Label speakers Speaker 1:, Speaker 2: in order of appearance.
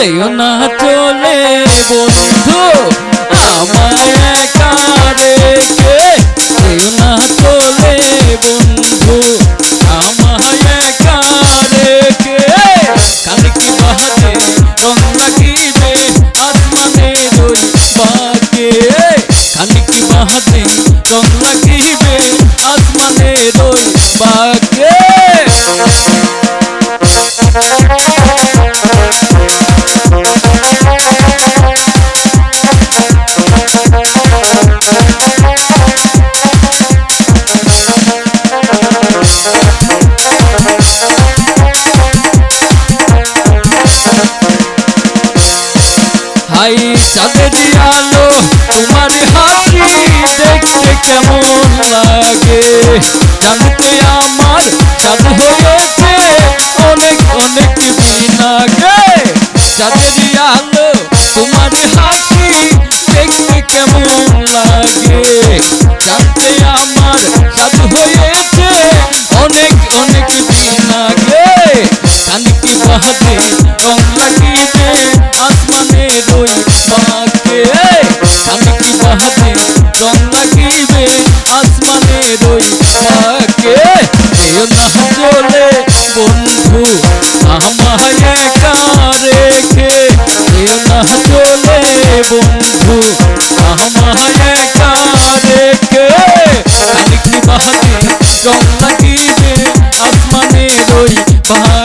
Speaker 1: যেও না চলে বন্ধু আমায় একা হাই চাঁদের আলো তোমার হাসি দেখতে কেমন লাগে? জানতে আমার চাঁদ হয়েছে? অনেক অনেক দিন আগে চাঁদের আলো তোমার হাসি দেখতে কেমন লাগে? জানতে আমার চাঁদ হয়েছে? অনেক অনেক দিন আগে কানকি বাহাতে হাতে চন্দা কিবে আসমানে রই থাকে। এও না চলে বন্ধু আমায় একা রেখে। এও না চলে বন্ধু আমায় একা রেখে। চন্দা কিবে আসমানে রই থাকে।